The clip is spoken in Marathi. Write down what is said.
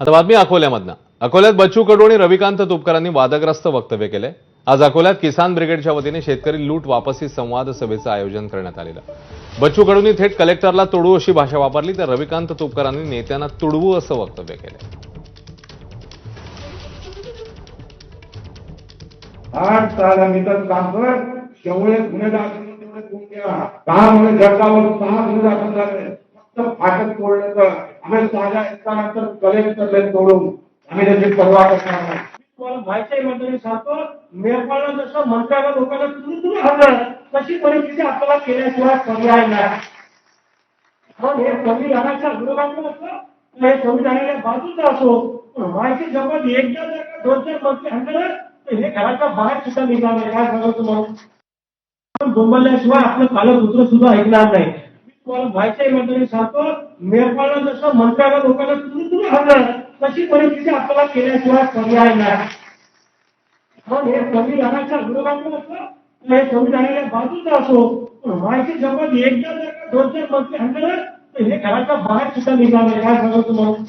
आता बातमी अकोल्यामधनं. अकोल्यात बच्चू कडू आणि रविकांत तुपकरांनी वादग्रस्त वक्तव्य केलंय. आज अकोल्यात किसान ब्रिगेडच्या वतीने शेतकरी लूट वापसी संवाद सभेचं आयोजन करण्यात आलेलं. बच्चू कडूंनी थेट कलेक्टरला तुडू अशी भाषा वापरली तर रविकांत तुपकरांनी नेत्यांना तुडवू असं वक्तव्य केलं आठ साल आम्ही तर काम तेवढे गुन्हे दाखल सहा गुन्हे दाखल झाले. फाटक तोडलं आम्ही साधा असताना कलेक्टर तोडून आम्ही त्याची परवा करणार नाही. तुम्हाला माहिती आहे मंडळी सांगतो नेपाळला जसं मंत्र्याला लोकांना तुम्ही तुम्ही हवं तशी परिस्थिती आपल्याला केल्याशिवाय पर्याय नाही मग हे संविधानाच्या विरोधात असो हे संविधानाच्या असो. पण माहिती जवळ एकदा जर दोन चार मंत्री तर हे घराच्या बाहेर सुद्धा निघणार नाही. काय सांगतो तुम्हाला? पण बोंबलल्याशिवाय आपलं कालसूत्र सुद्धा ऐकणार नाही. तुम्हाला माहिती आहे मंडळी सांगतो नेपाळला जसं मंत्र्याला लोकांना तुम्ही तुम्ही हवं तशी परिस्थिती आपल्याला केल्याशिवाय पर्याय नाही. मग हे संविधानाच्या विरोधात असतं हे संविधानाच्या बाजूचा असो पण व्हायची जवळ एकदा जर का दोन चार मंत्री हल्ले तर हे घराच्या बाहेर सुद्धा निघणार काय सांगतो तुम्हाला